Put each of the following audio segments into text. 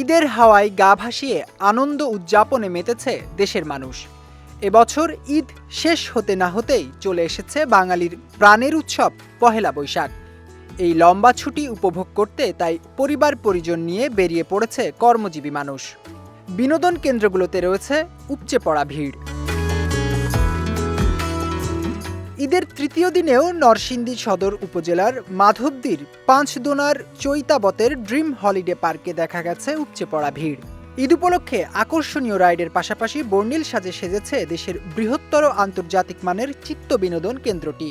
ঈদের হাওয়ায় গা ভাসিয়ে আনন্দ উদযাপনে মেতেছে দেশের মানুষ। এবছর ঈদ শেষ হতে না হতেই চলে এসেছে বাঙালির প্রাণের উৎসব পহেলা বৈশাখ। এই লম্বা ছুটি উপভোগ করতে তাই পরিবার পরিজন নিয়ে বেরিয়ে পড়েছে কর্মজীবী মানুষ। বিনোদন কেন্দ্রগুলোতে রয়েছে উপচে পড়া ভিড়। ঈদের তৃতীয় দিনেও নরসিংদী সদর উপজেলার মাধবদীর পাঁচদোনার চৈতাবতের ড্রিম হলিডে পার্কে দেখা গেছে উপচে পড়া ভিড়। ঈদ উপলক্ষে আকর্ষণীয় রাইডের পাশাপাশি বর্ণিল সাজে সেজেছে দেশের বৃহত্তর আন্তর্জাতিক মানের চিত্ত বিনোদন কেন্দ্রটি।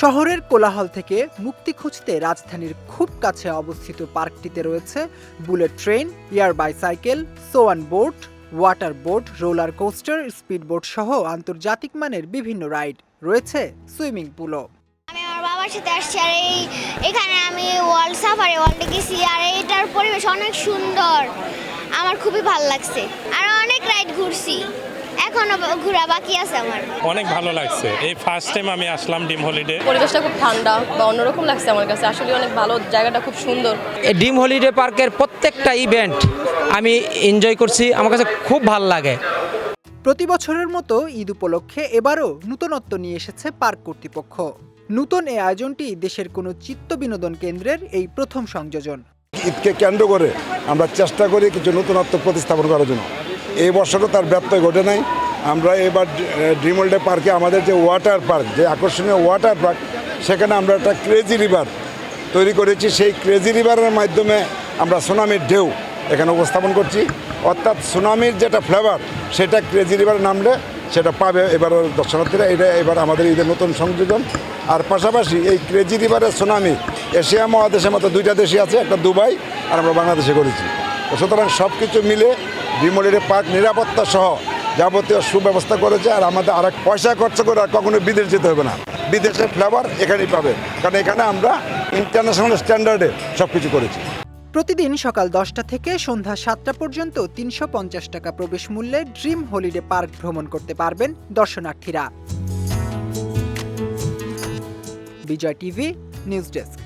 শহরের কোলাহল থেকে মুক্তি খুঁজতে রাজধানীর খুব কাছে অবস্থিত পার্কটিতে রয়েছে bullet train air bicycle swan boat water boat, roller coaster, speedboat সহ আন্তর্জাতিক মানের বিভিন্ন রাইড রয়েছে সুইমিং পুলও। আমি আমার বাবার সাথে আসছি আর এই, এখানে আমি ওয়ার্ল্ড সাফারি, ওয়ার্ল্ডে গেছি আর এইটার পরিবেশ অনেক সুন্দর। আমার খুবই ভালো লাগছে। আর অনেক রাইড ঘুরছি। এখনও ঘোরা বাকি আছে আমার। অনেক ভালো লাগছে। এই ফার্স্ট টাইম আমি আসলাম ডিম হলিডে পরিবেশটা খুব ঠান্ডা বা অন্যরকম লাগছে আমার কাছে। আসলে অনেক ভালো জায়গাটা খুব সুন্দর। এই ড্রিম হলিডে পার্কের প্রত্যেকটা ইভেন্ট আমি এনজয় করছি আমার কাছে খুব ভালো লাগে। প্রতি বছরের মতো ঈদ উপলক্ষে এবারও নূতনত্ব নিয়ে এসেছে পার্ক কর্তৃপক্ষ। নূতন এই আয়োজনটি দেশের কোনো চিত্ত বিনোদন কেন্দ্রের এই প্রথম সংযোজন। ঈদকে কেন্দ্র করে আমরা চেষ্টা করি কিছু নতুনত্ব প্রতিস্থাপন করার জন্য। এই বছরও তার ব্যত্যয় ঘটে নাই। আমরা এবার ড্রিম ওয়ার্ল্ডে পার্কে আমাদের যে ওয়াটার পার্ক, যে আকর্ষণীয় ওয়াটার পার্ক, সেখানে আমরা একটা ক্রেজি রিভার তৈরি করেছি। সেই ক্রেজি রিভারের মাধ্যমে আমরা সুনামির ঢেউ এখানে উপস্থাপন করছি। অর্থাৎ সুনামির যেটা ফ্লেভার সেটা ক্রেজি রিভার নামলে সেটা পাবে এবার দর্শনার্থীরা। এটা এবার আমাদের ঈদের নতুন সংযোজন। আর পাশাপাশি এই ক্রেজি রিভারের সুনামি এশিয়া মহাদেশের মতো দুইটা দেশই আছে, একটা দুবাই আর আমরা বাংলাদেশে করেছি। সুতরাং সব কিছু মিলে ডিমোলিডে পার্ক নিরাপত্তা সহ যাবতীয় সুব্যবস্থা করেছে আর আমাদের আরেক পয়সা খরচ করে আর কখনো বিদেশ যেতে হবে না। বিদেশের ফ্লেভার এখানেই পাবে। কারণ এখানে আমরা ইন্টারন্যাশনাল স্ট্যান্ডার্ডে সব কিছু করেছি। প্রতিদিন সকাল দশটা থেকে সন্ধ্যা সাতটা পর্যন্ত তিনশো পঞ্চাশ টাকা প্রবেশ মূল্যে ড্রিম হলিডে পার্ক ভ্রমণ করতে পারবেন দর্শনার্থীরা। Vijay TV, news desk.